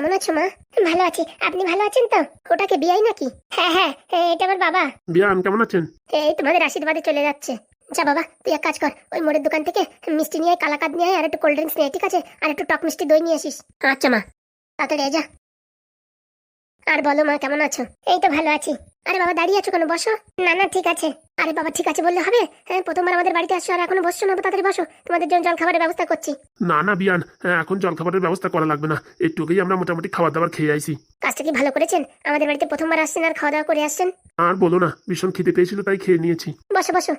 কেমন আছো মা? ভালো আছি। আপনি ভালো আছেন তো? ওটাকে বিয়াই নাকি? হ্যাঁ হ্যাঁ এটা আমার বাবা। বিয়ান কেমন আছেন? এই তোমাদের আশীর্বাদে চলে যাচ্ছে। যা বাবা তুই এক কাজ কর ওই মোড়ের দোকান থেকে মিষ্টি নিয়ে কালাকাদ নিয়ে আর একটু কোল্ড ড্রিঙ্কস নিয়ে ঠিক আছে? আর একটু টক মিষ্টি দই নিয়ে আসিস। আচ্ছা মা। তাড়াতাড়ি যা। আর বলো মা কেমন আছো? এই তো ভালো আছি। আরে বাবা দাঁড়িয়ে আছো কেন? বসো। না না ঠিক আছে। আরে বাবা ঠিক আছে বললে হবে? হ্যাঁ প্রথমবার আমাদের বাড়িতে আসছো আর এখনও বসছো না তাড়াতাড়ি বসো। তোমাদের জন্য জল খাবারের ব্যবস্থা করছি। না না বিয়ান হ্যাঁ, এখন জলখাবারের ব্যবস্থা করা লাগবে না। একটুকেই আমরা মোটামুটি খাবার দাবার খেয়ে আইছি। কাজটা কি ভালো করেছেন? আমাদের বাড়িতে প্রথমবার আসছেন আর খাওয়া দাওয়া করে আসছেন? আর বলো না ভীষণ খিদে পেয়েছিল তাই খেয়ে নিয়েছি। বসো বসো।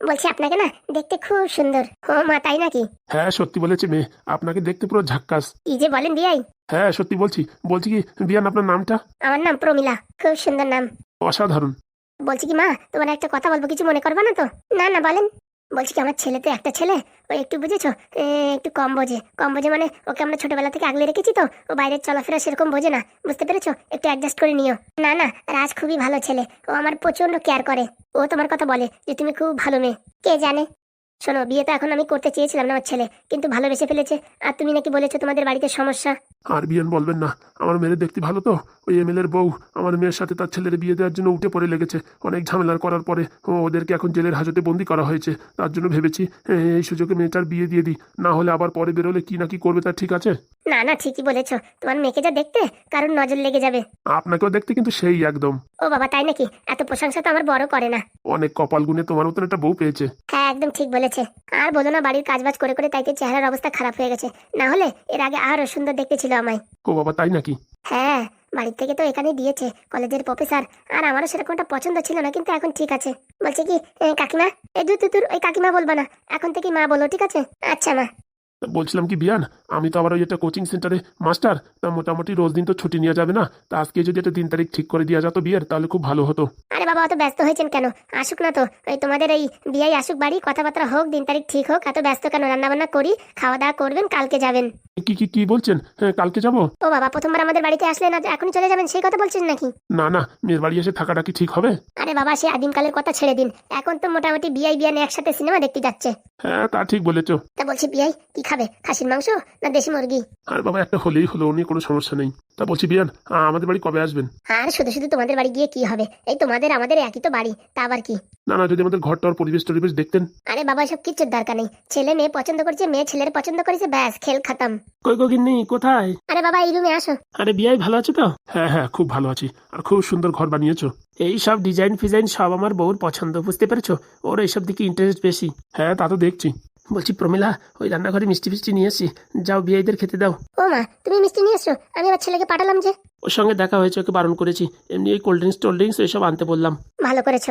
বলছি আপনাকে না দেখতে খুব সুন্দর। ও মা তাই নাকি? হ্যাঁ সত্যি বলেছে মেয়ে আপনাকে দেখতে পুরো ঝাক্কাস। কি যে বলেন বিয়াই। হ্যাঁ সত্যি বলছি। বলছি কি বিয়ান আপনার নামটা? আমার নাম প্রমিলা খুব সুন্দর নাম। অসাধারণ। বলছি কি মা, তোমার একটা কথা বলব, কিছু মনে করবা না তো? না না, বলেন। বলছি কি, আমার ছেলে তো একটা ছেলে, ও একটু বুঝেছ? একটু কম বোঝে। কম বোঝে মানে ওকে আমরা ছোটবেলা থেকে আগলে রেখেছি তো, ও বাইরের চলাফেরা সেরকম বোঝে না। বুঝতে পেরেছ? একটু অ্যাডজাস্ট করে নিও। না না, রাজ খুবই ভালো ছেলে, ও আমার প্রচণ্ড কেয়ার করে। ও তোমার কথা বলে যে তুমি খুব ভালো মেয়ে। কে জানে? শোনো, বিয়ে তো এখন আমি করতে চেয়েছিলাম না আমার ছেলে, কিন্তু ভালোবেসে ফেলেছে। আর তুমি নাকি বলেছ তোমাদের বাড়িতে সমস্যা? আর বিয়ান বলবেন না, আমার মেয়ের দেখতে ভালো তো? ওই এম এর বউ, আমার মেয়ের সাথে তার ছেলের বিয়ে দেওয়ার জন্য উঠে পড়ে লেগেছে। অনেক ঝামেলার করার পরে ওদেরকে এখন জেলের হাজতে বন্দি করা হয়েছে। তার জন্য ভেবেছি এই সুযোগে মেয়েটার বিয়ে দিয়ে দিই। না হলে আবার পরে বেরোলে কি না কি করবে তার ঠিক আছে? না না ঠিকই বলেছ। তোমার মেয়েকে যা দেখতে কারোর নজর লেগে যাবে। আপনাকেও দেখতে কিন্তু সেই একদম। ও বাবা তাই নাকি? এত প্রশংসা তো আমার বড় করে না। অনেক কপাল গুনে তোমার মতন একটা বউ পেয়েছে। হ্যাঁ একদম ঠিক বলেছে। আর বলো না বাড়ির কাজবাজ করে করে তাইতে চেহারার অবস্থা খারাপ হয়ে গেছে। না হলে এর আগে আরও সুন্দর দেখতে ছিল আমায়। ও বাবা তাই নাকি? হ্যাঁ বাড়ির থেকে তো এখানে দিয়েছে কলেজের প্রফেসর। আর আমারও সেরকম একটা পছন্দ ছিল না কিন্তু এখন ঠিক আছে। বলছে কি এ, কাকিমা? এই দু তুতুর ওই কাকিমা বলবা না। এখন থেকে মা বলো ঠিক আছে? আচ্ছা মা। বলছিলাম কি বিয়ান আমি তো আবার ওই একটা কোচিং সেন্টারে মাস্টার তা মোটামুটি রোজ দিন তো ছুটি নেওয়া যাবে না। তা আজকে যদি একটা দিন তারিখ ঠিক করে দেওয়া যেত বিয়ের তাহলে খুব ভালো হতো। আরে বাবা অত ব্যস্ত হয়েছেন কেন? আসুক না তো। ওই তোমাদের এই বিয়াই আসুক বাড়ি কথাবার্তা হোক দিন তারিখ ঠিক হোক এত ব্যস্ত কেন? রান্নাবান্না করি খাওয়া দাওয়া করবেন কালকে যাবেন। কি কি কি বলছেন? হ্যাঁ কালকে যাব? ও বাবা প্রথমবার আমাদের বাড়িতে আসলেন আর এখনই চলে যাবেন? সেই কথা বলছেন নাকি? না না মেয়ের বাড়ি এসে থাকাটা কি ঠিক হবে? আরে বাবা সে আদিমকালের কথা ছেড়ে দিন। এখন তো মোটামুটি বিয়াই বিয়ানে একসাথে সিনেমা দেখতে যাচ্ছে। হ্যাঁ তা ঠিক বলেছ। তা বলছি বিয়াই কি খাবে? খাসির মাংস না দেশি মুরগি? আর বাবা একটা হলেই হলো নিয়ে কোনো সমস্যা নেই। তা বলছি বিয়ান আমাদের বাড়ি কবে আসবেন? আর শুধু শুধু তোমাদের বাড়ি গিয়ে কি হবে? এই তোমাদের আমাদের একই তো বাড়ি তা আবার কি? না না যদি আমাদের ঘরটার পরিবেশ টরিবেশ দেখতেন। আরে বাবা সব কিচ্ছুর দরকার নেই। ছেলে মেয়ে পছন্দ করছে মেয়ে ছেলের পছন্দ করেছে ব্যাস খেল খাতাম। কই গিন্নি কোথায়? আরে বাবা এই রুমে আসো। আরে বিয়াই ভালো আছো তো? হ্যাঁ হ্যাঁ খুব ভালো আছি। আর খুব সুন্দর ঘর বানিয়েছো। এই সব ডিজাইন ফিজাইন সব আমার বউর পছন্দ বুঝতে পেরেছ? ওর এইসব দিকে ইন্টারেস্ট বেশি। হ্যাঁ তা তো দেখছি। বলছি প্রমিলা ওই রান্নাঘরে মিষ্টি ফিষ্টি নিয়ে এসছি যাও বিয়েদের খেতে দাও। ও মা তুমি মিষ্টি নিয়ে এসো। আমি আমার ছেলেকে পাঠালাম যে। ওর সঙ্গে দেখা হয়েছে ওকে বারণ করেছি। এমনি ওই কোল্ড ড্রিঙ্কস টোল্ড ড্রিঙ্কস এসব আনতে বললাম। ভালো করেছ।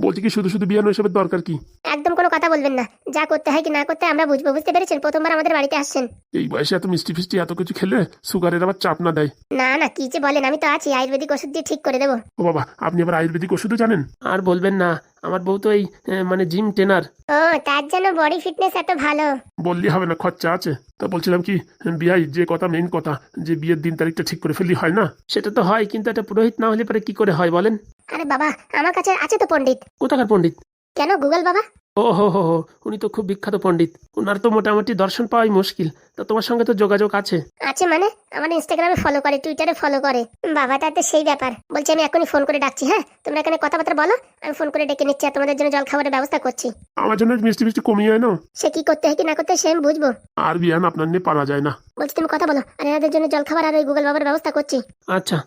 বলছি কি শুধু শুধু বিয়ানো এসবের দরকার কি? একদম কোনো কথা বলবেন না। যা করতে হয় কি না করতে আমরা বুঝব বুঝতে পেরেছেন? প্রথমবার আমাদের বাড়িতে আসছেন। এই বয়সে এত মিষ্টি ফিষ্টি এত কিছু খেলে সুগারের আবার চাপ না দেয়। না না কি যে বলেন আমি তো আছি আয়ুর্বেদিক ওষুধ দিয়ে ঠিক করে দেবো। ও বাবা আপনি আবার আয়ুর্বেদিক ওষুধও জানেন? আর বলবেন না আমার বউ তো এই মানে জিম ট্রেনার। ও তার জন্য বডি ফিটনেস এত ভালো। বললি হবে না খরচা আছে। তা বলছিলাম কি বিয়াই যে কথা মেইন কথা যে বিয়ের দিন তারিখটা ঠিক করে ফেললি হয় না? সেটা তো হয় কিন্তু একটা পুরোহিত না হলে পরে কি করে হয় বলেন? আরে বাবা আমার কাছে আছে তো পণ্ডিত। কোথাকার পণ্ডিত? কেন গুগল বাবা? ও হো হো হো উনি তো খুব বিখ্যাত পণ্ডিত। ওনার তো মোটামুটি দর্শন পাওয়াই মুশকিল। তা তোমার সঙ্গে তো যোগাযোগ আছে। আছে মানে? আমার ইনস্টাগ্রামে ফলো করে টুইটারে ফলো করে। বাবা তাতে সেই ব্যাপার। বলছি আমি এখনই ফোন করে ডাকছি হ্যাঁ? তোমরা এখানে কথাবার্তা বলো আমি ফোন করে ডেকে নিচ্ছি আর তোমাদের জন্য জল খাবারের ব্যবস্থা করছি। আমার জন্য মিষ্টি মিষ্টি কমিয়ে আয় না সে কি করতে হয় কি না করতে হয় সে আমি বুঝব। আর বিয়ান আপনার নিয়ে পারা যায় না। বলছি তুমি কথা বলো আর এনাদের জন্য জল খাবার আর ওই গুগল বাবার ব্যবস্থা করছি। আচ্ছা।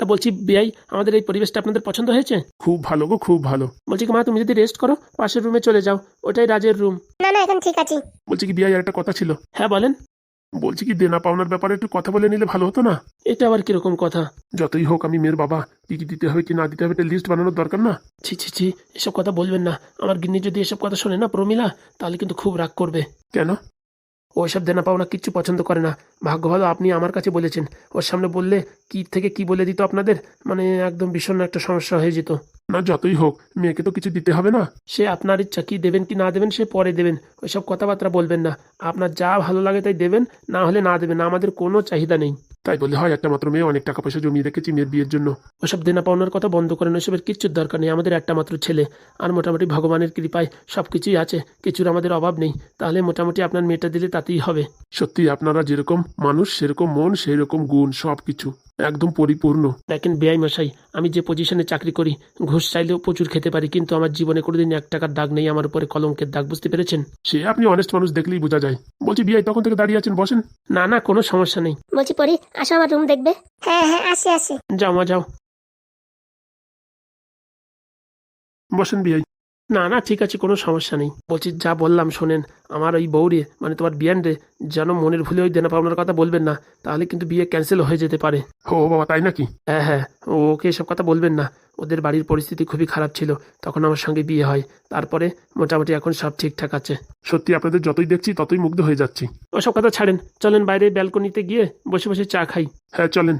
তা বলছি বিআই আমাদের এই পরিবেশটা আপনাদের পছন্দ হয়েছে? খুব ভালো গো খুব ভালো। বলছি কি মা তুমি যদি রেস্ট করো পাশের রুমে চলে যাও। ওটাই রাজের রুম না না এখন ঠিক আছে। বলছি কি বিয়াই আর একটা কথা ছিল। হ্যাঁ বলেন। বলছি কি দেনা পাওনার ব্যাপারে একটু কথা বলে নিলে ভালো হতো না? এটা আবার কীরকম কথা? যতই হোক আমি মেয়ের বাবা কি কি দিতে হবে কি না দিতে হবে একটা লিস্ট বানানোর দরকার না? ছি ছি ছি এসব কথা বলবেন না। আমার গিন্নি যদি এসব কথা শোনে না প্রমিলা তাহলে কিন্তু খুব রাগ করবে। কেন? ও সব দেনা পাওনা কিচ্ছু পছন্দ করে না। ভাগ্য ভালো আপনি আমার কাছে বলেছেন। ওর সামনে বললে কি থেকে কি বলে দিত আপনাদের? মানে একদম ভীষণ একটা সমস্যা হয়ে যেত। না যতই হোক মেয়েকে তো কিছু দিতে হবে না। সে আপনার ইচ্ছা কি দেবেন কি না দেবেন সে পরে দেবেন। ওইসব কথাবার্তা বলবেন না। আপনার যা ভালো লাগে তাই দেবেন না হলে না দেবেন। আমাদের কোনো চাহিদা নেই। তাই বলে হয় একটা মাত্র মেয়ে অনেক টাকা পয়সা জমিয়ে রেখেছি মেয়ের বিয়ের জন্য। ওসব দেনা পাওনার কথা বন্ধ করেন ওসবের কিচ্ছুর দরকার নেই আমাদের একটা মাত্র ছেলে। আর মোটামুটি ভগবানের কৃপায় সব কিছুই আছে কিছুর আমাদের অভাব নেই। তাহলে মোটামুটি আপনার মেয়েটা দিলে তাতেই হবে। সত্যি আপনারা যেরকম মানুষ সেরকম মন সেরকম গুণ সব কিছু একদম পরিপূর্ণ। দেখেন বেআই মশাই আমি যে পজিশনে চাকরি করি ঘুষ চাইলেও প্রচুর খেতে পারি কিন্তু আমার জীবনে কোনোদিন এক টাকার দাগ নেই আমার উপরে কলঙ্কের দাগ বুঝতে পেরেছেন? সে আপনি অনেস্ট মানুষ দেখলেই বোঝা যায়। বলছি বিআই তখন থেকে দাঁড়িয়ে আছেন বসেন। না না কোনো সমস্যা নেই। বলছি পরি আসো আমার রুম দেখবে? হ্যাঁ হ্যাঁ আসি আসি। যাও মা যাও। বসেন বিয়াই না না ঠিক আছে কোনো সমস্যা নেই। বলছি যা বললাম শোনেন আমার ওই বউরে মানে তোমার বিয়ান রে যেন মনের ভুলে ওই দেনা পাওনার কথা বলবেন না তাহলে কিন্তু বিয়ে ক্যান্সেল হয়ে যেতে পারে। ও বাবা তাই নাকি? হ্যাঁ হ্যাঁ ওকে এসব কথা বলবেন না। ওদের বাড়ির পরিস্থিতি খুবই খারাপ ছিল তখন আমার সঙ্গে বিয়ে হয়। তারপরে মোটামুটি এখন সব ঠিকঠাক আছে। সত্যি আপনাদের যতই দেখছি ততই মুগ্ধ হয়ে যাচ্ছি। ওসব কথা ছাড়েন চলেন বাইরে ব্যালকনিতে গিয়ে বসে বসে চা খাই। হ্যাঁ চলেন।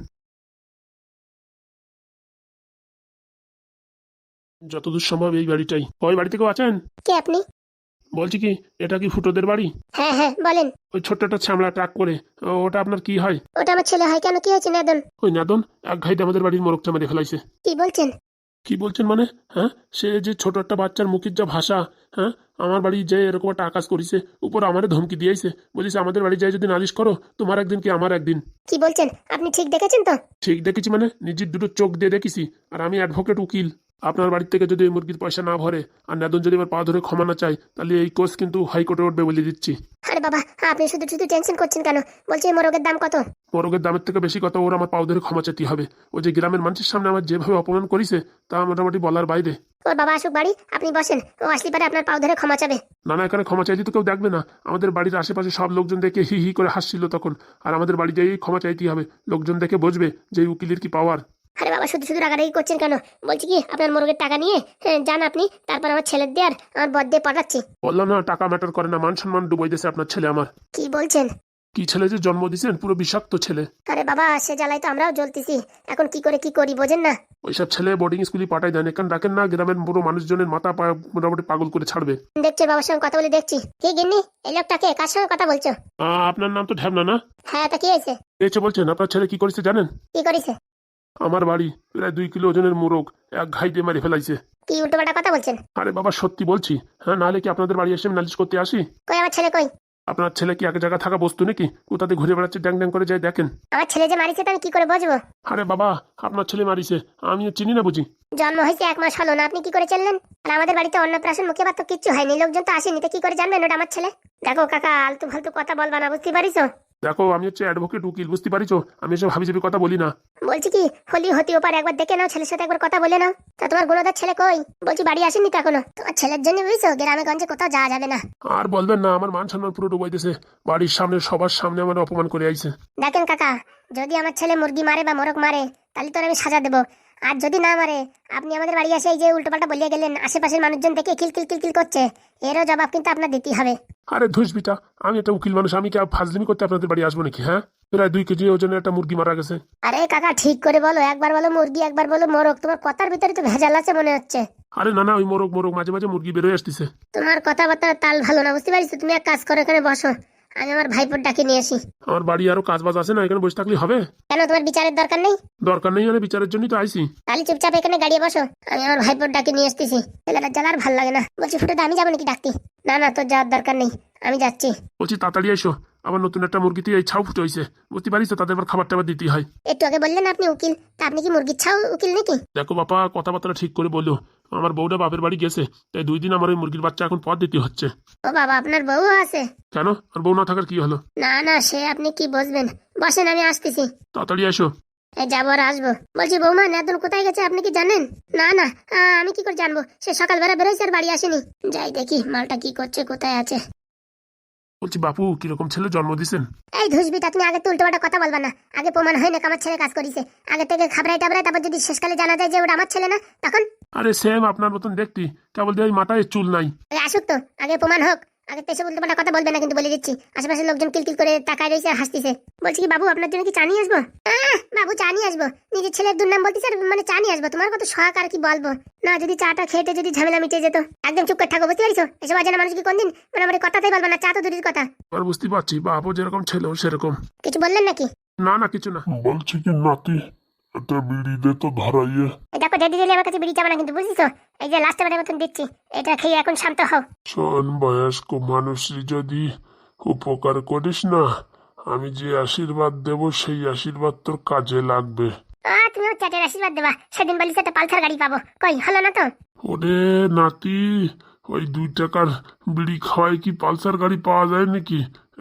যতদূর সম্ভব এই বাড়িটাই। ওই বাড়িতে কেউ আছেন? কে আপনি? বলছি কি এটা কি ফুটোদের বাড়ি? হ্যাঁ হ্যাঁ বলেন। ওই ছোট্ট একটা ছামড়া ট্রাক করে ওটা আপনার কি হয়? ওটা আমার ছেলে হয় কেন কি হয়েছে নাদন? ওই নাদন এক ঘাইতে আমাদের বাড়ির মোরগটা মেরে ফেলাইছে। কি বলছেন? কি বলছেন মানে? হ্যাঁ সে যে ছোট একটা বাচ্চার মুখের যা ভাষা হ্যাঁ আমার বাড়ি যে এরকম একটা আকাশ করিছে উপর আমারে ধমকি দিয়েছে। বলিস আমাদের বাড়ি যাই যদি নালিশ করো তোমার একদিন কি আমার একদিন? কি বলছেন? আপনি ঠিক দেখেছেন তো? ঠিক দেখেছি মানে নিজের দুটো চোখ দিয়ে দেখেছি আর আমি অ্যাডভোকেট উকিল। আপনার বাড়ি থেকে যদি এই মুরগির পয়সা না ভরে আর নাদন যদি এবার পা ধরে ক্ষমা না চাই তাহলে এই কোর্স কিন্তু হাইকোর্টে উঠবে বলে দিচ্ছি। আরে বাবা আপনি শুধু শুধু টেনশন করছেন কেন? বলছি মোরগের দাম কত? মোরগের দামের থেকে বেশি কথা ওর আমার পাও ধরে ক্ষমা চাইতে হবে। ও যে গ্রামের মানুষের সামনে আমার যেভাবে অপমান করেছে তা মোটামুটি বলার বাইরে। ওর বাবা আসুক বাড়ি আপনি বসেন ও আসলে পারে আপনার পাও ধরে ক্ষমা চাবে। নানা এখানে ক্ষমা চাইতে তো কেউ দেখবে না। আমাদের বাড়ির আশেপাশে সব লোকজন দেখে হি হি করে হাসছিল তখন। আর আমাদের বাড়ি যেই ক্ষমা চাইতে হবে লোকজন দেখে বুঝবে যে উকিলের কি পাওয়ার আরে বাবা শুধু শুধু রাগারাগি করছেন কেন? বলছি কি আপনার মোরগের টাকা নিয়ে হ্যাঁ, যান আপনি তারপর আমার ছেলের দিয়ে আর আমার বদ্দে পাঠাচ্ছি। বললাম না টাকা ম্যাটার করে না মান সম্মান ডুবাই দিয়েছে আপনার ছেলে আমার। কি বলছেন? কি ছেলে যে জন্ম দিয়েছেন পুরো বিষাক্ত ছেলে। আরে বাবা সে জ্বালাই তো আমরাও জ্বলতেছি। এখন কি করে কি করি বোঝেন না। ওইসব ছেলে বোর্ডিং স্কুলে পাঠাই দেন এখান রাখেন না গ্রামের পুরো মানুষজনের মাথা পা- মোটামুটি পাগল করে ছাড়বে। দেখছি বাবার সঙ্গে কথা বলে দেখছি। কি গিন্নি এই লোকটাকে কার সঙ্গে কথা বলছো? আহ, আপনার নাম তো ঢ্যাবনা না? হ্যাঁ তা কি হয়েছে? এসে বলছেন আপনার ছেলে কি করেছে জানেন? কি করেছে? আমার বাড়ি প্রায় দুই কিলো ওজনের মোরগ এক ঘাই দিয়ে মারি ফেলাইছে। কি উল্টোপাল্টা কথা বলছেন? আরে বাবা সত্যি বলছি। হ্যাঁ নাহলে কি আপনাদের বাড়ি এসে আমি নালিশ করতে আসি? কই আমার ছেলে কই? আপনার ছেলে কি এক জায়গায় থাকা বস্তু নাকি? কোথাতে ঘুরে বেড়াচ্ছে ড্যাং ড্যাং করে যাই দেখেন। আমার ছেলে যে মারিছে তা আমি কি করে বুঝব? আরে বাবা আপনার ছেলে মারিছে আমি চিনি না বুঝি। জন্ম হয়েছে এক মাস হলো না আপনি কি করে চললেন আর আমাদের বাড়িতে অন্নপ্রাশন মুখে তো কিচ্ছু হয়নি লোকজন তো আসেনি তো কি করে জানবেন ওটা আমার ছেলে? দেখো কাকা আলতু ফালতু কথা বলবা না বুঝতে পারিস দেখো আমি হচ্ছে অ্যাডভোকেট উকিল বুঝতে পারিছো? আমি এসব হাবি জাবি কথা বলি না। বলছি কি হলি হতেও পারে একবার দেখে নাও ছেলের সাথে একবার কথা বলে নাও। তা তোমার গুণদার ছেলে কই? বলছি বাড়ি আসেনি তো এখনও। তোমার ছেলের জন্য বুঝছ গ্রামে গঞ্জে কোথাও যাওয়া যাবে না। আর বলবেন না আমার মান সম্মান পুরো ডুবাইতেছে বাড়ির সামনে সবার সামনে আমার অপমান করে আইছে। দেখেন কাকা যদি আমার ছেলে মুরগি মারে বা মোরগ মারে তাহলে তোর আমি সাজা দেবো। আর যদি না মারে আপনি আমাদের বাড়ি আসে এই যে উল্টোপাল্টা বলিয়ে গেলেন আশেপাশের মানুষজন দেখে কিল কিল কিল কিল করছে এরও জবাব কিন্তু আপনার দিতেই হবে। আরে ধুস বিটা আমি একটা উকিল মানুষ আমি কি ফাজলিমি করতে আপনাদের বাড়ি আসব নাকি হ্যাঁ? প্রায় দুই কেজি ওজনের একটা মুরগি মারা গেছে। আরে কাকা ঠিক করে বলো একবার বলো মুরগি একবার বলো মোরগ তোমার কথার ভিতরে তো ভেজাল আছে মনে হচ্ছে। আরে না না ওই মোরগ মোরগ মাঝে মাঝে মুরগি বেরোয় আসতেছে। তোমার কথাবার্তা তাল ভালো না বুঝতে পারছ তুমি এক কাজ করো এখানে বসো। আমি আমার ভাইপোর ডাকে নিয়ে আসি। আমার বাড়ি আরও কাজ বাজ আছে না এখানে বসে থাকলে হবে? কেন তোমার বিচারের দরকার নেই? দরকার নেই মানে বিচারের জন্যই তো আইছি। তাহলে চুপচাপ এখানে গাড়ি বসো আমি আমার ভাইপোর ডাকে নিয়ে আসতেছি। ছেলেটা জ্বালার ভালো লাগে না। বলছি ফুটে আমি যাব নাকি ডাকতে? না না তোর যাওয়ার দরকার নেই আমি যাচ্ছি। বলছি তাড়াতাড়ি এসো। আবার নতুন একটা মুরগিতে এই ছাউ ফুটে হয়েছে বুঝতে পারিস তো তাদের আবার খাবার টাবার দিতেই হয়। একটু আগে বললেন আপনি উকিল তা আপনি কি মুরগির ছাও উকিল নাকি? দেখো বাবা কথাবার্তা ঠিক করে বলল আমার বউটা বাপের বাড়ি গেছে তাই দুই দিন আমার ওই মুরগির বাচ্চা এখন পথ দিতে হচ্ছে। ও বাবা আপনার বউ আছে? কেন? আর বউ না থাকার কি হলো? না না সে আপনি কি বসবেন বসেন আমি আসতেছি। তাড়াতাড়ি এসো। এই যাব আর আসব। বলছি বৌমা নেতন কোথায় গেছে আপনি কি জানেন? না না আমি কি করে জানব? সে সকালবেলা বেরোয়ছে আর বাড়ি আসেনি। যাই দেখি মালটা কি করছে কোথায় আছে? বলছি বাপু কীরকম ছেলে জন্ম দিছেন? এই ধুসবিটা তুমি আগে তো উল্টোপাল্টা কথা বলবা না। আগে প্রমাণ হয় না আমার ছেলে কাজ করিছে। আগে থেকে খাবরাই টাবরাই তারপর যদি শেষকালে জানা যায় যে ওটা আমার ছেলে না তখন? আরে সেম আপনার মতন দেখতি। কেবল দিয়ে মাথায় চুল নাই। আসুক তো আগে প্রমাণ হোক। আগে তো এসব উল্টোপাল্টা কথা বলবে না কিন্তু বলে দিচ্ছি। আশেপাশের লোকজন কিলকিল করে তাকায় রয়েছে আর হাসতেছে। বলছি কি বাবু আপনার জন্য কি চা নিয়ে আসব? আহ, বাবু চা নিয়ে আসব। নিজের ছেলের দুর্নাম বলতেছে আর মানে চা নিয়ে আসব। তোমার কত শখ আর কি বলব? না যদি চাটা খেতে যদি ঝামেলা মিটে যেত। একদম চুপ করে থাকো বুঝতে পারিস এসব অজানা মানুষ কি কোনদিন মোটামুটি কথাতেই বলব না? চা তো দূরের কথা। আর বুঝতে পারছি বাবু যেরকম ছিল সেরকম। কিছু বললেন নাকি? না না কিছু না। বলছি কি নাতি একটা বিড়ি দে তো ধরাইয়ে। দেখো ডেডি দিলে আমার কাছে বিড়ি যাবে না কিন্তু বুঝিস তো এই যে লাস্ট বারের মতন দিচ্ছি এটা খেয়ে এখন শান্ত হও। শোন বয়স্ক মানুষই যদি উপকার করিস না আমি যে আশীর্বাদ দেব সেই আশীর্বাদ তোর কাজে লাগবে। আ তুমি আমার চ্যাটের আশীর্বাদ দেবা সেদিন বলিস একটা পালসার গাড়ি পাবো। কই হলো না তো? ওরে নাতি ওই দুই টাকার বিড়ি খাওয়াই কি পালসার গাড়ি পাওয়া যায় নাকি?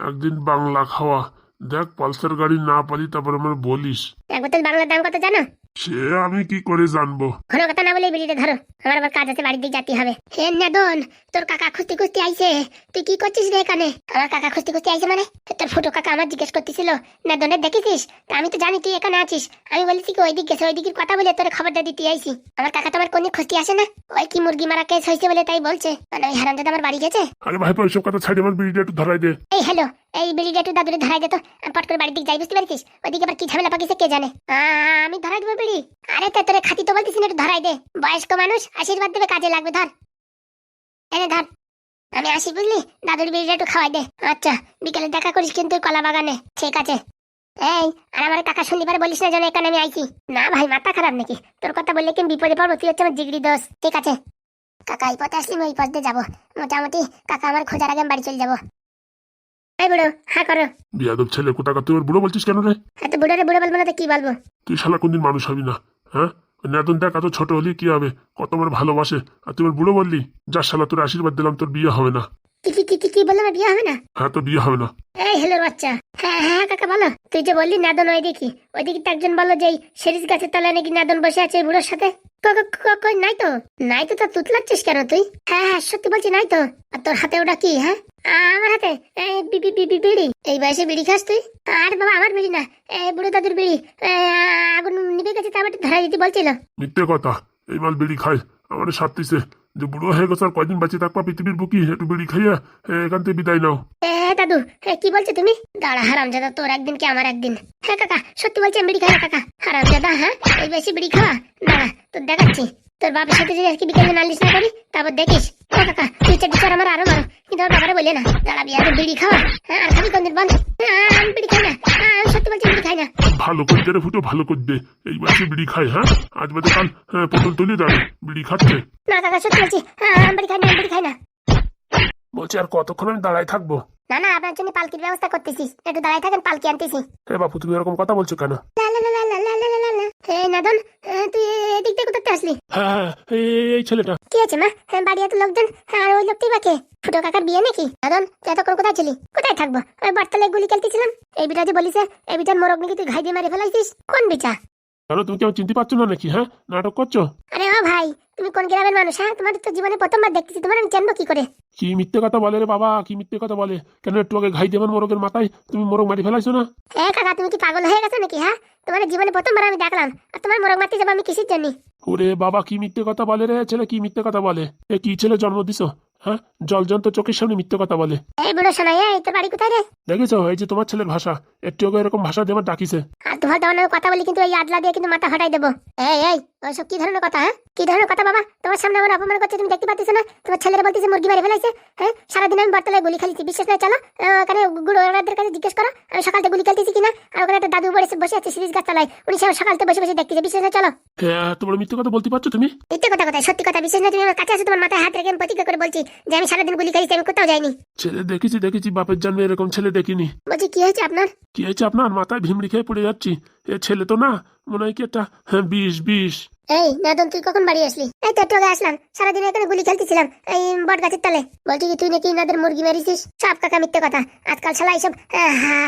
একদিন বাংলা খাওয়া। দেখ পালসার গাড়ি না পারি তারপর আমার বলিস। এক বোতল বাংলার দাম কত জানো? সে আমি কি করে জানব? ঘন কথা না বলে বিড়িটা ধরো। আমার আবার কাজ আছে বাড়ির দিকে যেতে হবে। হে নেদন তোর কাকা খুঁজতে খুঁজতে আইছে। তুই কি করছিস রে এখানে? আমার কাকা খুঁজতে খুঁজতে আইছে মানে? তোর ফুটো কাকা আমার জিজ্ঞেস করতেছিল নেদনের দেখেছিস? তা আমি তো জানি তুই এখানে আছিস। আমি বলেছি কি ওই দিক গেছে ওই দিকের কথা বলে তোর খবরটা দিতে আইছি। আমার কাকা তোমার কোন খুঁজতে আসে না? ওই কি মুরগি মারা কেস হয়েছে বলে তাই বলছে। মানে ওই হারামজাদা আমার বাড়ি গেছে? আরে ওইসব কথা ছাড়ি আমার বিড়িটা একটু ধরাই দে। এই হ্যালো এই বিড়িটা একটু দাদুরে ধরাই দে তো। পট করে বাড়ির দিকে যাই, বুঝতে পারছিস? ওইদিকে আবার কি ঝামেলা পাকিছে কে জানে? আমি ধরাই দেবো বিড়ি আরে তো, তোরে খাতি তো বলতিস না, একটু ধরাই দে। বয়স্ক মানুষ, আশীর্বাদ দেবে, কাজে লাগবে, ধর। এনে ধর। আমি আসি, বুঝলি? দাদুর বিড়িটা একটু খাওয়াই দে। আচ্ছা বিকেলে দেখা করিস কিন্তু কলা বাগানে। ঠিক আছে। এই, আর আমার কাকা শনিবার বলিস না যেন এখানে আমি আইছি। না ভাই, মাথা খারাপ নাকি? তোর কথা বললে কি বিপদে পড়ব, তুই হচ্ছে আমার জিগড়ি দোষ। ঠিক আছে। কাকা, এই পথে আসলি আমি ওই পথ দিয়ে যাব। মোটামুটি কাকা আমার খোঁজার আগে বাড়ি চলে যাব। এই বুড়ো হ্যাঁ করো। বিয়াদব ছেলে কোথাকার? তুই ওর বুড়ো বলছিস কেন রে? এত বুড়ো রে বুড়ো বলব না কি বলব? তুই শালা কোনদিন মানুষ হবি না হ্যাঁ? নেতন দেখ এত ছোট হলি কি হবে? কত আমার ভালোবাসে। আর তুই ওর বুড়ো বললি যা শালা তোর আশীর্বাদ দিলাম তোর বিয়ে হবে না। কি কি কি কি বললাম বিয়ে হবে না? হ্যাঁ বিয়ে হবে না। এই হ্যালো বাচ্চা হ্যাঁ হ্যাঁ হ্যাঁ, কাকা বলো। তুই যে বললি নাদন ওই দেখি ওইদিকে তো একজন বলো যে সেরিস গাছের তলায় নাকি নাদন বসে আছে বুড়োর সাথে। কই নাই তো নাই তো তা তুতলাচ্ছিস কেন তুই? হ্যাঁ হ্যাঁ সত্যি বলছি নাই তো। আর তোর হাতে ওটা কি হ্যাঁ? আমার হাতে বিড়ি। এই বয়সে বিড়ি খাস তুই? আর বাবা আমার বিড়ি না। বুড়ো দাদুর বিড়ি। আগুন নিভে গেছে তারপর ধরা দিতে বলছিল। মিথ্যে কথা। এই মাল বিড়ি খায় আমার সাথিছে যে বুড়ো হয়ে গেছে আর কয়দিন বাঁচিয়ে থাকবা পৃথিবীর বুকি একটু বিড়ি খাইয়া এখান থেকে বিদায় নাও। দাদু কি বলছো তুমি? দাঁড়া হারাম জাদা তোর একদিন কি আমার একদিন? হ্যাঁ কাকা সত্যি বলছি আমি বিড়ি খাই কাকা। হারাম জাদা হ্যাঁ? এই বেশি বিড়ি খাওয়া? দাঁড়া তোর দেখাচ্ছি। তোর বাবার সাথে যদি আজকে বিকেলে নালিশ না করি তারপর দেখিস। না হ্যাঁ হ্যাঁ, খাই হ্যাঁ, সত্যি বলছি খাই না ভালো করে রে ফুটো ভালো করবে এই মাসে বিড়ি খায় হ্যাঁ? আজ বাদে কাল হ্যাঁ পটল তুলে যাবে বিড়ি খাচ্ছে। না কাকা সত্যি বলছি হ্যাঁ খাই বিড়ি খাই না। বলছি আর কতক্ষণ আমি দাঁড়ায় থাকব? না না আপনার জন্য পালকির ব্যবস্থা করতেছি। একটু দাঁড়ায় থাকেন পালকি আনতেছি। হে বাপু তুমি এরকম কথা বলছো কেন? থেকে আসলি? হ্যাঁ, হ্যাঁ, কি আছে আর ওই কাকার বিয়ে নাকি? কোথায় কোথায় থাকব? গুলি খেলতেছিলাম। এই বিটা যে বিটার কোন বিচা কেন তুমি কি আমি চিনতে পারছ না নাকি হ্যাঁ? নাটক করছ? আরে ও ভাই তুমি কোন গ্রামের মানুষ হ্যাঁ? তোমার তো জীবনে প্রথমবার দেখতেছি তোমার আমি জানব কি করে? কি মিথ্যে কথা বলে রে বাবা কি মিথ্যে কথা বলে? কেন একটু আগে ঘাই দেবেন মোরগের মাথায় তুমি মোরগ মারি ফেলাইছো না? হ্যাঁ কাকা তুমি কি পাগল হয়ে গেছো নাকি হ্যাঁ? তোমার জীবনে প্রথমবার আমি দেখলাম আর তোমার মোরগ মারতে যাব আমি কিসের জন্য? ওরে বাবা কি মিথ্যে কথা বলে রে ছেলে কি মিথ্যে কথা বলে? এ কি ছেলে জন্ম দিছো? হ্যাঁ? জল জন্ত চোখের সামনে মিথ্যে কথা বলে। এই বুড়ো শোনাই এই তোর বাড়ি কোথায় রে? দেখেছ? এই যে তোমার ছেলের ভাষা। একটু এরকম ভাষা দেবার ডাকিছে। আর তোমার দেওয়ার কথা বলি কিন্তু এই আদলা দিয়ে কিন্তু মাথা হটাই দেবো। এই এই ওইসব কি ধরনের কথা হ্যাঁ? কি ধরনের কথা বাবা? তোমার সামনে আমার অপমান করছে তুমি দেখতে পাচ্ছ না? তোমার ছেলেরা বলতেছে মুরগি মেরে ফেলাইছে হ্যাঁ? সারাদিন আমি বর্তলায় গুলি খেলেছি বিশ্বাস না চলো ওখানে গুড়ো কাছে জিজ্ঞেস করো আমি সকাল গুলি খেলতেছি কিনা? আর ওখানে একটা দাদু বসে বসে আছে সিরিজ গাছ তলায় উনি সে সকাল বসে বসে দেখতেছে বিশ্বাস না চলো। হ্যাঁ তোমার মিথ্যে কথা বলতে পারছ তুমি? মিথ্যে কথা কোথায়? সত্যি কথা বিশ্বাস না তুমি আমার কাছে আসো তোমার মাথায় হাত রেখে আমি প্রতিজ্ঞা করে বলছি যে আমি সারাদিন গুলি খেয়েছি আমি কোথাও যাইনি। ছেলে দেখেছি দেখেছি বাপের জন্মে এরকম ছেলে দেখিনি। বলছি কি হয়েছে আপনার? কি হয়েছে আপনার? মাথায় ভিমড়ি খেয়ে পড়ে যাচ্ছি। এ ছেলে তো না মনে হয় কি একটা হ্যাঁ বিষ বিষ। এই নাদন তুই কখন বাড়ি আসলি? এই তো একটু আগে আসলাম। সারাদিন এখানে গুলি খেলতেছিলাম। এই বট গাছের তলে। বলছি কি তুই নাকি নাদের মুরগি মেরেছিস? সব কাকা মিথ্যে কথা। আজকাল শালা এইসব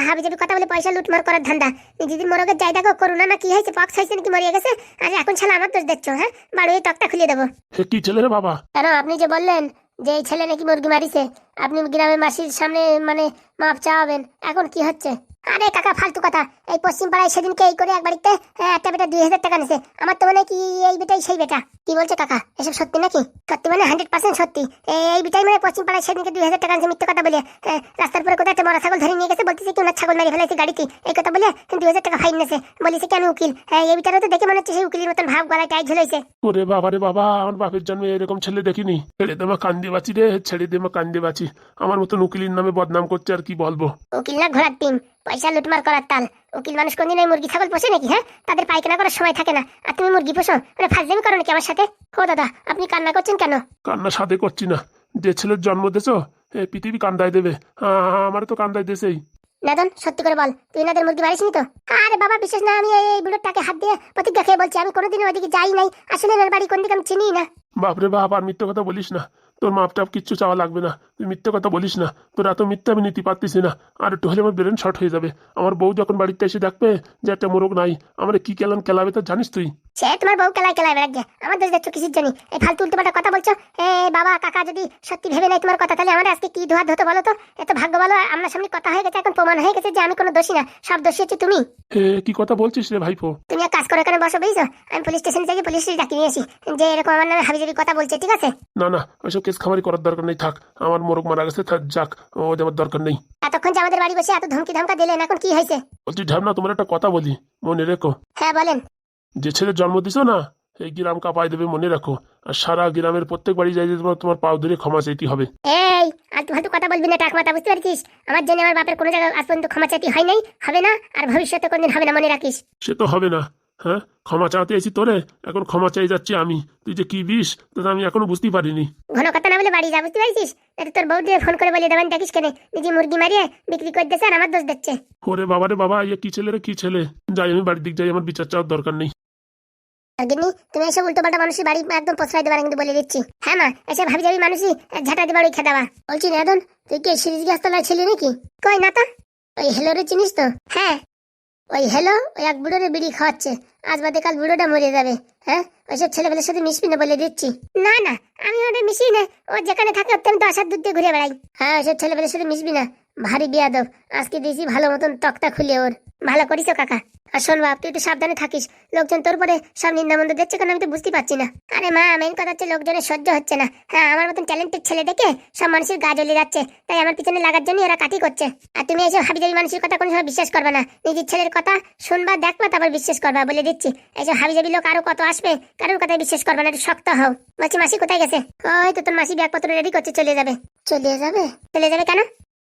হাবি যাবি কথা বলে পয়সা লুটমার করার ধান্দা। নিজেদের মোরগের যাই দেখো করোনা না কি হয়েছে পক্স হয়েছে নাকি মরিয়ে গেছে? আর এখন শালা আমার দোষ দেখছ হ্যাঁ? বাড়ি ওই তকটা খুলে দেবো। কি ছেলে রে বাবা? কেন আপনি যে বললেন যে এই ছেলে নাকি মুরগি মারিছে আপনি গ্রামের মাসির সামনে মানে মাপ চাওয়াবেন এখন কি হচ্ছে? আরে কাকা ফালতু কথা। এই পশ্চিম পাড়ায় সেদিনকে এই করে এক বাড়িতে একটা বেটা দুই হাজার টাকা নিছে। আমার তো মনে কি এই বেটাই সেই বেটা। কি বলছে কাকা এসব সত্যি নাকি? সত্যি মানে হান্ড্রেড পার্সেন্ট সত্যি। এই- বেটাই মানে পশ্চিম পাড়ায় সেদিনকে দুই হাজার টাকা নিছে মিথ্যে কথা বলে। রাস্তার পরে কোথায় একটা মরা ছাগল ধরে নিয়ে গেছে বলতেছে কি ওনার ছাগল মারি ফেলাইছে গাড়িতে। এই কথা বলে দুই হাজার টাকা ফাইন নেছে। বলেছে কেন উকিল? হ্যাঁ, এই বেটারও তো দেখে মনে হচ্ছে সেই উকিলের মতন ভাব গলায় টাইট ঝুলাইছে। ওরে বাবা রে বাবা আমার বাপের জন্মে এরকম ছেলে দেখিনি। ছেড়ে দেমা কান্দি বাঁচি রে ছেড়ে দেমা কান্দি বাঁচি আমার মতন উকিলের নামে বদনাম করছে আর কি বলব? উকিল না ঘোড়ার টিম। পয়সা লুটমার করার তাল। উকিল মানুষ কোনদিন ওই মুরগি ছাগল পোষে নাকি হ্যাঁ? তাদের পায়খানা করার সময় থাকে না। আর তুমি মুরগি পোষো? মানে ফাজলামি করো নাকি আমার সাথে? ও দাদা আপনি কান্না করছেন কেন? কান্না সাথে করছি না। যে ছেলের জন্ম দিয়েছ এ পৃথিবী কান্দায় দেবে। আমার তো কান্দায় দেশেই নাদন সত্যি করে বল তুই নাদের মুরগি মারিসনি তো? আরে বাবা বিশেষ না আমি এই বুড়োটাকে হাত দিয়ে প্রতিজ্ঞা খেয়ে বলছি আমি কোনোদিন ওইদিকে যাই নাই। আসলে এনার বাড়ি কোন দিকে আমি চিনি না। বাপরে বাপ আর মিথ্যে কথা বলিস না। তোর মাপ টাপ কিচ্ছু চাওয়া লাগবে না। তুই মিথ্যে কথা বলিস না। তোর এত মিথ্যে আমি নিতে পারতেছি না। আর একটু হলে আমার ব্রেন শর্ট হয়ে যাবে। আমার বউ যখন বাড়িতে এসে দেখবে যে একটা মোরগ নাই আমার কি কেলান কেলাবে তা জানিস তুই? সে তোমার বউ কেলায় কেলায় বেড়াচ্ছে। আমার দোষ দেখছ কিসের জন্য? এই ফালতু কথা বলছো? এ বাবা কাকা যদি সত্যি ভেবে নাই তোমার কথা তাহলে আমার আজকে কি ধোয়া ধতো বলো তো? এত ভাগ্য বলো আমরা সামনে কথা হয়ে গেছে এখন প্রমাণ হয়ে গেছে যে আমি কোনো দোষী না। সব দোষী হচ্ছে তুমি। কি কথা বলছিস রে ভাইপো? তুমি এক কাজ করে এখানে বসো বুঝছ? আমি পুলিশ স্টেশনে যাই পুলিশ ডাকি নিয়ে আসি। যে এরকম আমার নামে হাবিজাবি কথা বলছে ঠিক আছে? না না ওইসব কেস খামারি করার দরকার নেই থাক। আমার মোরগ মারা গেছে থাক যাক ও আমার দরকার নেই। এতক্ষণ যে আমাদের বাড়ি বসে এত ধমকি ধমকা দিলেন এখন কি হয়েছে? বলছি ঢাবনা তোমার একটা কথা বলি মনে রেখো। হ্যাঁ বলেন। যে ছেলে জন্ম দিছো না এই গ্রাম কাঁপায় দেবে মনে রাখো। আর সারা গ্রামের প্রত্যেক বাড়ি যাই তোমার তোমার পাও ধরে ক্ষমা চাইতে হবে। এই আলতু ফালতু কথা বলবি না টাক মাথা বুঝতে পারছিস? আমার জন্য আমার বাপের কোনো জায়গায় আজ পর্যন্ত ক্ষমা চাইতে হয় নাই হবে না? আর ভবিষ্যতে কোনদিন হবে না মনে রাখিস? সে তো হবে না। হ্যাঁ? ক্ষমা চাইতে এসি তোরে? এখন ক্ষমা চাই যাচ্ছি আমি। তুই যে কি বিষ তা তো আমি এখনও বুঝতেই পারিনি। ঘন কথা না বলে বাড়ি যা বুঝতে পারছিস? যাতে তোর বউ দিয়ে ফোন করে বলে দেবেন দেখিস কেন? নিজে মুরগি মারিয়ে বিক্রি করে দিচ্ছে আর আমার দোষ দিচ্ছে। ওরে বাবা রে বাবা ইয়ে কি ছেলে রে কি ছেলে? যাই আমি বাড়ির দিক যাই আমার বিচার চাওয়ার দরকার নেই। গিন্নি তুমি এসব উল্টো পাল্টা মানুষের বাড়ি একদম প্রশ্রয় দেবার কিন্তু বলে দিচ্ছি। হ্যাঁ মা এসে ভাবি যাবি মানুষই ঝাঁটা দেবার ওই খেদাবা বলছি নেদন তুই কি সিরিজ গাছতলায় ছেলে নাকি? কই না তো ওই হেলো রে চিনিস তো? হ্যাঁ। ওই হ্যালো ওই এক বুড়োরে বিড়ি খাওয়াচ্ছে। আজ বাদে কাল বুড়োটা মরে যাবে হ্যাঁ? ওইসব ছেলেবেলের সাথে মিশবি না বলে দিচ্ছি। না না আমি ওটা মিশি না। ও যেখানে থাকে ওতে আমি তো আসার দুধ দিয়ে ঘুরে বেড়াই হ্যাঁ ওইসব ছেলেবেলের সাথে মিশবি না। ভারী বিয়াদব। আজকে দিয়েছি ভালো মতন তক্তা খুলে ওর। ভালো করিস কাকা। আর শোন বাপ, তুই একটু সাবধানে থাকিস। লোকজন তোর পরে সব নিন্দামন্দ দিচ্ছে কেন আমি তো বুঝতে পারছি না। আরে মা মেন কথা হচ্ছে লোকজনের সহ্য হচ্ছে না। হ্যাঁ আমার মতন ট্যালেন্টেড ছেলে দেখে সব মানুষের গা জ্বলে যাচ্ছে। তাই আমার পিছনে লাগার জন্য ওরা কাটি করছে। আর তুমি এসব হাবিজাবি মানুষের কথা কোনো সময় বিশ্বাস করবে না। নিজের ছেলের কথা শুনবা, দেখবা, তারপর বিশ্বাস করবা বলে দিচ্ছি। এইসব হাবিজাবি লোক আরও কত আসবে, কারোর কথায় বিশ্বাস করবে না, একটু শক্ত হও। বলছি মাসি কোথায় গেছে? ওই তো তোর মাসি ব্যাগপত্র রেডি করছে, চলে যাবে। চলে যাবে? চলে যাবে কেন?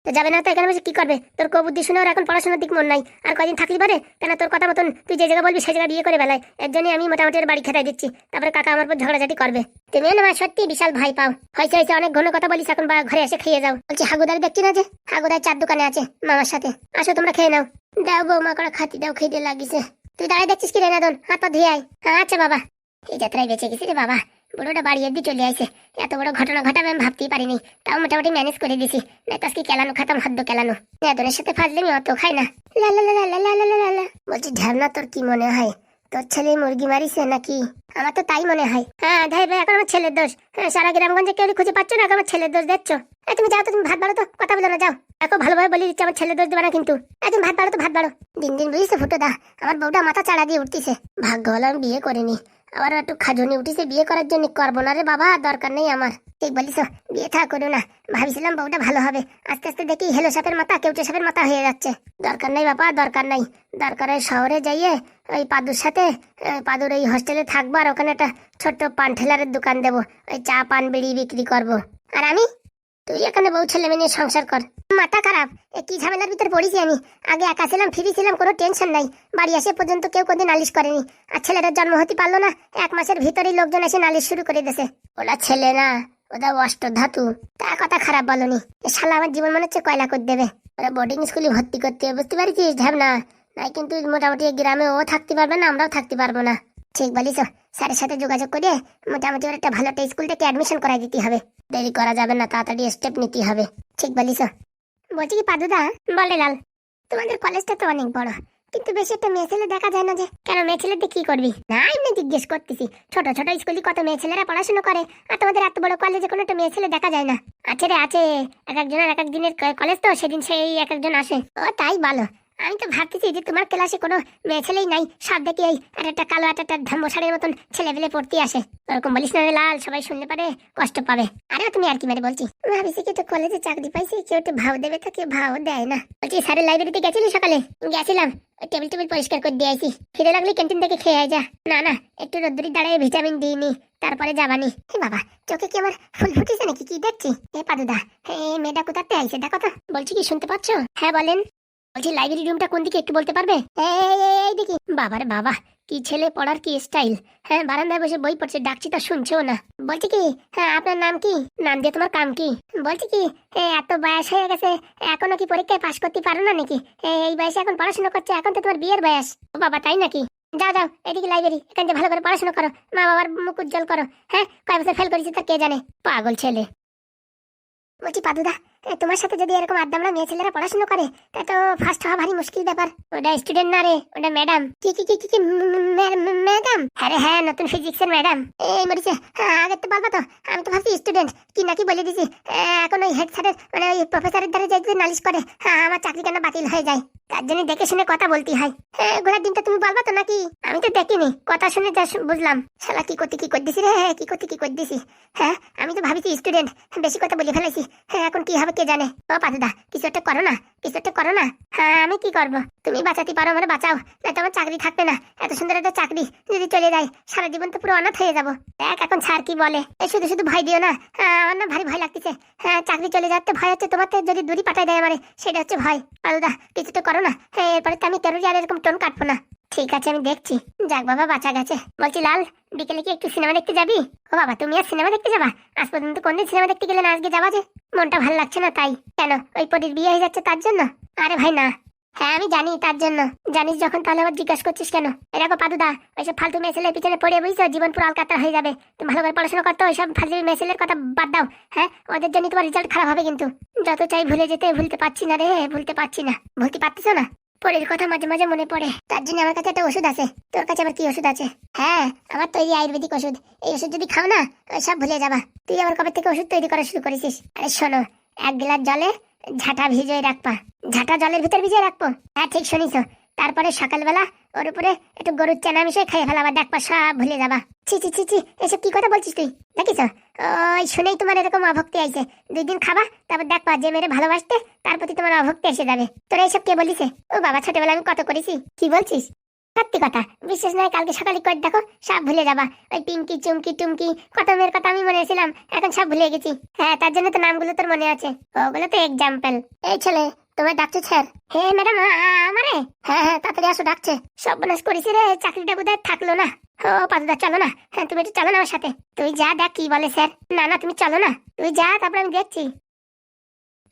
তো যাবে না তো, এখানে বসে কি করবে? তোর কবুদ্ধি শুনে ওর এখন পড়াশোনার দিক মন নাই। আর কদিন থাকলি পারে? কেন তোর কথা মতন তুই যে জায়গায় বলবি সেই জায়গায় বিয়ে করে বেলায়। এর জন্যই আমি মোটামুটি বাড়ি খেতাই দিচ্ছি। তারপরে কাকা আমার উপর ঝগড়াঝাটি করবে। তুমিও না সত্যি বিশাল ভাই পাও। হয়েছে হয়েছে, অনেক ঘন কথা বলিস এখন ঘরে এসে খেয়ে যাও। বলছি, হাগুদার দেখছি না যে? হাগুদার চার দোকানে আছে, মামার সাথে। আসো, তোমরা খেয়ে নাও। দাও বৌমা করে খাতি দাও খেতে লাগিছে তুই দাঁড়ায় দেখছিস কি রে নাদন হাত পা ধুয়ে আয়। আচ্ছা বাবা। এই যাত্রায় বেঁচে গেছি রে, বাবা। বড়টা বাড়ি অব্দি চলে আসে এত বড় ঘটনা ঘটাবে আমি ভাবতেই পারিনি। তাও মোটামুটি ম্যানেজ করে দিছি। না কাজকে কেলানো, খাতাম হাদ্য কেলানো। এতনের সাথে ফাজলেমি অত খাই না। লা লা লা লা লা লা লা বলছি ঢ্যাবনা তোর কি মনে হয়? তোর ছেলে মুরগি মারিছে নাকি? আমার তো তাই মনে হয়। হ্যাঁ ভাই ভাই, এখন আমার ছেলের দোষ। হ্যাঁ সারা গ্রামগঞ্জে কেউ খুঁজে পাচ্ছ না আমার ছেলের দোষ দেখছ? তুমি যাও তো, তুমি ভাত বাড়ো তো, কথা বলো না, যাও। এখন ভালোভাবে বলে দিচ্ছে, আমার ছেলের দোষ দেবে না কিন্তু। তুমি ভাত বাড়ো তো, ভাত বাড়ো। দিন দিন বুঝিস ফুটো দা, আমার বউটা মাথা চাড়া দিয়ে উঠতেছে। ভাগ্য হলো আমি বিয়ে করিনি। আবার একটু খাজনি উঠিছে, বিয়ে করার জন্য করব না রে বাবা, দরকার নেই আমার। ঠিক বলিস, বিয়ে থা করো না। ভাবছিলাম বউটা ভালো হবে। আস্তে আস্তে দেখি হেলো সাপের মাথা, কেউটে সাপের মাথা হয়ে যাচ্ছে। দরকার নেই বাবা, দরকার নাই। দরকার শহরে যাইয়ে ওই পাদুর সাথে পাদুর ওই হোস্টেলে থাকব আর ওখানে একটা ছোট্ট পান ঠেলারের দোকান দেবো। ওই চা পান, বিড়ি বিক্রি করব। আর আমি? তুই এখানে বউ ছেলে মেয়ে সংসার কর। মাথা খারাপ। এ কি ঝামেলার ভিতর পড়েছি আমি? আগে একা ছিলাম ফ্রি ছিলাম কোনো টেনশন নাই। বাড়ি আসে পর্যন্ত কেউ কোনদিন নালিশ করেনি। আর ছেলেটার জন্ম হতে পারল না। এক মাসের ভিতরেই লোকজন এসে নালিশ শুরু করে দিয়েছে। ওরা ছেলে না ওটা অষ্ট ধাতু। তা কথা খারাপ বলনি। এ শালা আমার জীবন মনে হচ্ছে কয়লা করে দেবে। ওরা বোর্ডিং স্কুলে ভর্তি করতে হবে, বুঝতে পারছিস? ঝামনা নাই কিন্তু মোটামুটি গ্রামে ও থাকতে পারবে না আমরাও থাকতে পারব না। ঠিক বলিস। স্যারের সাথে যোগাযোগ করে মোটামুটি একটা ভালো একটা স্কুল থেকে অ্যাডমিশন করাই দিতে হবে। দেরি করা যাবে না, তাড়াতাড়ি স্টেপ নিতে হবে। ঠিক বলিস। বলছি কি পাদুদা? বলে লাল। তোমাদের কলেজটা তো অনেক বড়, কিন্তু বেশি একটা মেয়ে ছেলে দেখা যায় না যে। কেন মেয়ে ছেলেদের কি করবি? না, এমনি জিজ্ঞেস করতেছি। ছোট ছোট স্কুলে কত মেয়ে ছেলেরা পড়াশোনা করে, আর তোমাদের এত বড় কলেজে কোনো একটা মেয়ে ছেলে দেখা যায় না। আছে রে, আছে। এক একজনের এক এক দিনের কলেজ তো, সেদিন সেই এক একজন আসে। ও, তাই ভালো আমি তো ভাবতেছি যে তোমার ক্লাসে কোনো মেয়ে ছেলেই নাই সব দেখি এই একটা কালো আর একটা ধর্মশাড়ির মতন ছেলে পেলে পড়তে আসে? ওরকম বলিস না লাল, সবাই শুনতে পারে, কষ্ট পাবে। আরে তুমি আর কি মেরে বলছি? ভাবিছি কি তো কলেজে চাকরি পাইছি, কেউ একটু ভাও দেবে তো, কেউ ভাও দেয় না। বলছি, স্যারের লাইব্রেরিতে গেছিলি সকালে? গেছিলাম টেবিল টেবিল পরিষ্কার করে দিয়ে আইছি। ফিরে লাগলে ক্যান্টিন থেকে খেয়ে আয় যা। না না, একটু রোদ্দুরি দাঁড়ায় ভিটামিন ডি নি, তারপরে যাবানি। হে বাবা, চোখে কি আমার ফুল ফুটেছে নাকি? কি দেখছি? হে পাদুদা হে মেয়েটা কোথাতে আইছে? দেখো তো, বলছি কি শুনতে পাচ্ছ? হ্যাঁ বলেন। বলছি লাইব্রেরি রুমটা কোন দিকে একটু বলতে পারবে? এই দেখি। বাবারে বাবা, কি ছেলে পড়ার কি স্টাইল হ্যাঁ বারান্দায় বসে বই পড়ছে, ডাকছি তা শুনছেও না। বলছি কি হ্যাঁ আপনার নাম কি? নাম দিয়ে তোমার কাম কি? বলছি কি এত বয়স হয়ে গেছে, এখনও কি পরীক্ষায় পাশ করতে পারো না নাকি? এই বয়সে এখন পড়াশোনা করছে, এখন তো তোমার বিয়ের বয়স। ও বাবা, তাই নাকি? যাও যাও, এদিকে লাইব্রেরি এখান থেকে ভালো করে পড়াশোনা করো। মা বাবার মুখ উজ্জ্বল করো। হ্যাঁ কয় বছর ফেল করেছি তা কে জানে? পাগল ছেলে। বলছি, পাদুদা তোমার সাথে যদি এরকম আড্ডামরা মেয়ে ছেলেরা পড়াশোনা করে, তা তো ফার্স্ট হওয়া ভারী মুশকিল ব্যাপার। ওটা স্টুডেন্ট না রে, ওটা ম্যাডাম কি কি কি কি ম্যাডাম হ্যাঁ রে হ্যাঁ নতুন ফিজিক্সের ম্যাডাম এই মরিছে আগে তো বলব তো, আমি তো ভাবছি স্টুডেন্ট কি নাকি বলে দিছি। এখন ওই হেড স্যারের মানে ওই প্রফেসরের দ্বারা যাই নালিশ করে হ্যাঁ আমার চাকরি কেন বাতিল হয়ে যায়। তার জন্য দেখে শুনে কথা বলতে হয়। হ্যাঁ ঘোরার দিনটা তুমি বলবা তো নাকি? আমি তো দেখিনি, কথা শুনে যা বুঝলাম। শালা, কি করতে, কি করে দিছি রে? হ্যাঁ কি করতে, কি করে দিছি হ্যাঁ আমি তো ভাবিছি স্টুডেন্ট বেশি কথা বলে ফেলেছি। হ্যাঁ এখন কি হবে কে জানে? ও পাদুদা, কিছু একটা করো না, কিছু একটা করো না। হ্যাঁ আমি কি করব? তুমি বাঁচাতে পারো আমার, বাঁচাও। নয়তো আমার চাকরি থাকবে না। এত সুন্দর একটা চাকরি যদি চলে যায়, সারা জীবন তো পুরো অনাথ হয়ে যাব। দেখ এখন ছাড় কি বলে। শুধু শুধু ভয় দিও না। হ্যাঁ আমার না ভারী ভয় লাগতেছে। হ্যাঁ চাকরি চলে যাওয়ার তো ভয় হচ্ছে। তোমার তো যদি দূরি পাঠায় দেয় আমারে, সেটা হচ্ছে ভয়। পাদুদা, কিছু তো করো না। হ্যাঁ এরপরে তো আমি কেন আর এরকম টোন কাটবো না। ঠিক আছে, আমি দেখছি। যাক বাবা, বাঁচা গেছে। বলছি, লাল, বিকেলে কি একটু সিনেমা দেখতে যাবি? ও বাবা, তুমি আর সিনেমা দেখতে যাবা? আজ পর্যন্ত কোনদিন সিনেমা দেখতে গেলে না আজকে যাবা যে? মনটা ভালো লাগছে না তাই। কেন? ওই পরির বিয়ে হয়ে যাচ্ছে তার জন্য? আরে ভাই, না। হ্যাঁ আমি জানি তার জন্য। জানিস যখন তাহলে আবার জিজ্ঞাসা করছিস কেন? এরকম পাদুদা, ওইসব ফালতু মেসেলের পিছনে পড়ে বুঝছ? জীবন পুরো আলকাতরা হয়ে যাবে। তুমি ভালো করে পড়াশোনা করতো, ওইসব ফালতু মেসেলের কথা বাদ দাও। হ্যাঁ ওদের জন্য তোমার রেজাল্ট খারাপ হবে কিন্তু। যত চাই ভুলে যেতে, ভুলতে পারছি না রে, ভুলতে পারছি না। ভুলতে পারতিস না? পরের কথা মাঝে মাঝে মনে পড়ে। তার জন্য আমার কাছে একটা ওষুধ আছে। তোর কাছে আবার কি ওষুধ আছে? হ্যাঁ আমার তৈরি আয়ুর্বেদিক ওষুধ। এই ওষুধ যদি খাও না সব ভুলে যাবা। তুই আবার কবে থেকে ওষুধ তৈরি করা শুরু করেছিস? আরে শোনো, এক গ্লাস জলে ঝাঁটা ভিজিয়ে রাখবা। ঝাঁটা জলের ভিতর ভিজিয়ে রাখব। হ্যাঁ ঠিক শুনিস তারপরে সকালবেলা ওর উপরে একটু গরুর চানা মিশিয়ে খেয়ে ফেলাবা দেখবা সব ভুলে যাবা। ছি ছি ছি ছি, এসব কি কথা বলছিস তুই? দেখিস? ওই শুনেই তোমার এরকম অভক্তি আইছে। দুই দিন খাবা, তারপর দেখবা যে মেরে ভালোবাসতে, তার প্রতি তোমার অভক্তি এসে যাবে। তোরা এইসব কে বলিছে? ও বাবা ছোটবেলা আমি কত করেছি? কি বলছিস? সত্যি কথা বিশেষ নয় কালকে সকালে করে দেখো, সব ভুলে যাবা। ওই পিঙ্কি, চুমকি, টুমকি, কত মেয়ের কথা আমি মনে ছিলাম এখন সব ভুলে গেছি। হ্যাঁ তার জন্য তো নামগুলো তোর মনে আছে। ওগুলো তো এক্সাম্পল এই ছেলে তোমার ডাকছে স্যার। হে ম্যাডাম আমারে? হ্যাঁ হ্যাঁ তাড়াতাড়ি আসো ডাকছে। সব বনাস করেছি রে চাকরিটা বোধহয় থাকল না। ও পাদুদা চলো না। হ্যাঁ তুমি একটু চলো না আমার সাথে। তুই যা দেখ কি বলে স্যার। না না তুমি চলো না। তুই যা তারপর আমি দেখছি।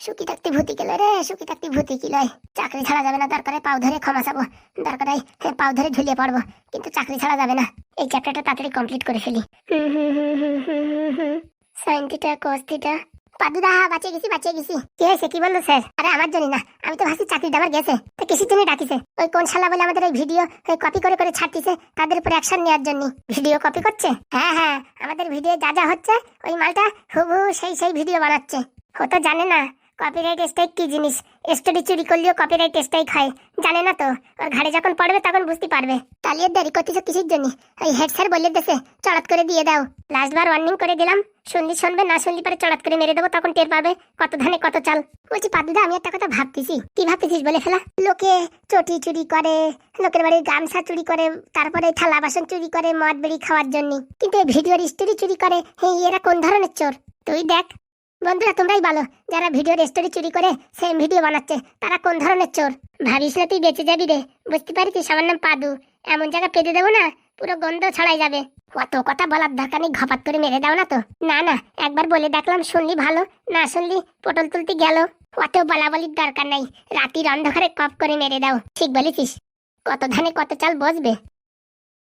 সুখী থাকতে ভূতি গেল রে সুখী থাকতে ভূতি কি লয় চাকরি ছাড়া যাবে না দরকারে পাও ধরে ক্ষমা চাবো। দরকারে হ্যাঁ, পাও ধরে ঝুলিয়ে পড়ব। কিন্তু চাকরি ছাড়া যাবে না। এই চ্যাপ্টারটা তাড়াতাড়ি কমপ্লিট করে ফেলি। হুম হুম হুম হুম হুম হুম হুম। সাইন থিটা কস থিটা পাদুদা, বাঁচিয়ে গেছি বাঁচিয়ে গেছি। কে হয়েছে, কি বলল স্যার? আরে, আমার জানি না। আমি তো ভাবছি চাকরি দাবার গেছে। তো কিসের জন্য ডাকিছে? ওই কোন শালা বলে আমাদের এই ভিডিও কপি করে করে ছাড়তিছে, তাদের উপর অ্যাকশন নেওয়ার জন্য। ভিডিও কপি করছে? হ্যাঁ হ্যাঁ। আমাদের ভিডিও যা যা হচ্ছে, ওই মালটা হুবহু সেই সেই ভিডিও বানাচ্ছে। ও তো জানে না। কপিরাইট স্ট্রাইক কি জিনিস? স্টোরি চুরি করলেও কপিরাইট স্ট্রাইক হয়। জানে না তো? ওর ঘাড়ে যখন পড়বে তখন বুঝতে পারবে। তালিয়ে দেরি করতেছো কিসের জন্য? ওই হেড স্যার বলে দেছে, চড়াত করে দিয়ে দাও। লাস্ট বার ওয়ার্নিং করে দিলাম, শুনলি শুনবে, না শুনলি পরে চড়াত করে মেরে দেবো, তখন টের পাবে কত ধানে কত চাল। বলছি পাদুদা আমি একটা কথা ভাবতেছি। কি ভাবতেছিস বলে ফেলা? লোকে চটি চুরি করে, লোকের বাড়ির গামছা চুরি করে, তারপরে থালা বাসন চুরি করে, মদ বেড়ি খাওয়ার জন্য। কিন্তু এই ভিডিওর স্টোরি চুরি করে হ্যাঁ এরা কোন ধরনের চোর? তুই দেখ। বন্ধুরা, তোমরাই বলো, যারা ভিডিওর স্টোরি চুরি করে সেম ভিডিও বানাচ্ছে, তারা কোন ধরনের চোর? ভাবিস না তুই বেঁচে যাবি রে। বুঝতে পারিস আমার নাম পাদু। এমন জায়গা পেতে দেবো না, পুরো গন্ধ ছড়াই যাবে। অত কথা বলার দরকার নেই, ঘপাত করে মেরে দাও না তো। না না, একবার বলে দেখলাম শুনলি ভালো, না শুনলি পটল তুলতে গেল। অত বলা বলির দরকার নাই, রাতির অন্ধকারে কপ করে মেরে দাও। ঠিক বলেছিস। কত ধানে কত চাল বসবে।